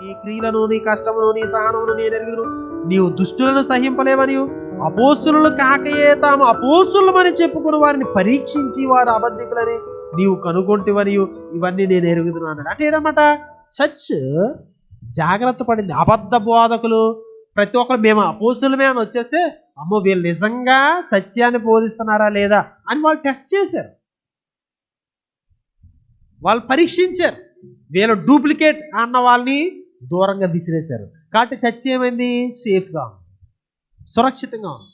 నీ క్రియలను నీ కష్టమును నీ సహనమును నేను ఎరుగుదును నీవు దుష్టులను సహింపలేవని అపోస్తులు కాకయే తాము అపోస్తులమని చెప్పుకుని వారిని పరీక్షించి వారు అబద్ధికులని నీవు కనుగొంటివని ఇవన్నీ నేను ఎరుగుదును అన్నాడు. అంటే ఏంటన్నమాట సచ్ జాగ్రత్త పడింది. అబద్ధ బోధకులు ప్రతి ఒక్కరు మేము అపోస్తులమే అని వచ్చేస్తే అమ్మో వీళ్ళు నిజంగా సత్యాన్ని బోధిస్తున్నారా లేదా అని వాళ్ళు టెస్ట్ చేశారు. వాళ్ళు పరీక్షించారు. వీళ్ళు డూప్లికేట్ అన్న వాళ్ళని దూరంగా విసిరేశారు. కాబట్టి చర్చ ఏమైంది? సేఫ్గా ఉంది. సురక్షితంగా ఉంది.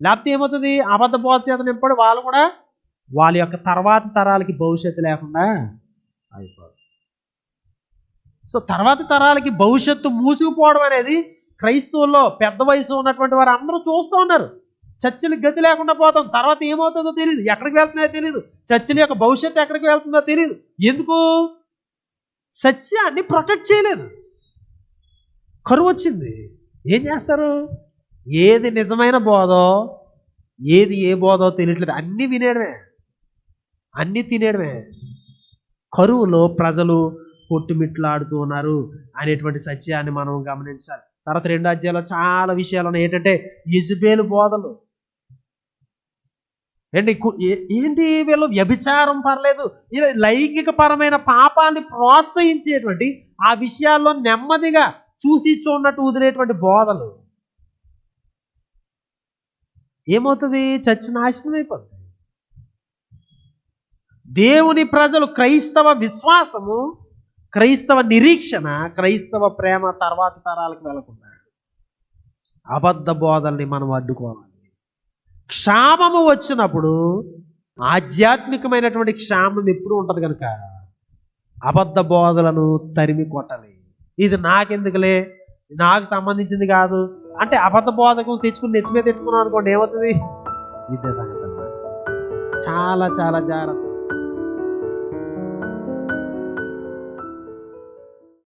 లేకపోతే ఏమవుతుంది? అబద్ధ బోధ చేత నింపడు వాళ్ళు కూడా వాళ్ళ యొక్క తర్వాత తరాలకి భవిష్యత్తు లేకుండా అయిపోదు సో తర్వాత తరాలకి భవిష్యత్తు మూసుకుపోవడం అనేది క్రైస్తవుల్లో పెద్ద వయసు ఉన్నటువంటి వారు అందరూ చూస్తూ ఉన్నారు. చర్చిలకు గతి లేకుండా పోతాం. తర్వాత ఏమవుతుందో తెలియదు ఎక్కడికి వెళ్తున్నాయో తెలియదు చర్చిల యొక్క భవిష్యత్తు ఎక్కడికి వెళ్తుందో తెలియదు ఎందుకు? సత్యాన్ని ప్రొటెక్ట్ చేయలేదు. కరువు వచ్చింది. ఏం చేస్తారు? ఏది నిజమైన బోధో ఏది ఏ బోధో తెలియట్లేదు. అన్నీ వినేయడమే. అన్నీ తినేయడమే. కరువులో ప్రజలు పొట్టుమిట్లాడుతూ ఉన్నారు అనేటువంటి సత్యాన్ని మనం గమనించాలి. తర్వాత రెండు అధ్యాయంలో చాలా విషయాలు ఉన్నాయి. ఏంటంటే ఇజుబేలు బోధలు. ఏంటి? ఏంటి వీళ్ళు వ్యభిచారం పర్లేదు? ఇలా లైంగిక పరమైన పాపాన్ని ప్రోత్సహించేటువంటి ఆ విషయాల్లో నెమ్మదిగా చూసి చూడనట్టు వదిలేటువంటి బోధలు. ఏమవుతుంది? చర్చ నాశనం అయిపోతుంది దేవుని ప్రజలు క్రైస్తవ విశ్వాసము క్రైస్తవ నిరీక్షణ క్రైస్తవ ప్రేమ తర్వాత తరాలకు వెళ్ళకుండా అబద్ధ బోధల్ని మనం అడ్డుకోవాలి. క్షామము వచ్చినప్పుడు ఆధ్యాత్మికమైనటువంటి క్షామం ఎప్పుడు ఉంటుంది కనుక అబద్ధ బోధలను తరిమి కొట్టాలి ఇది నాకెందుకులే? నాకు సంబంధించింది కాదు. అంటే అబద్ధ బోధకం తెచ్చుకుని నెత్తి మీద పెట్టుకున్నాం అనుకోండి ఏమవుతుంది? ఇదే సంగతి చాలా చాలా జాగ్రత్త.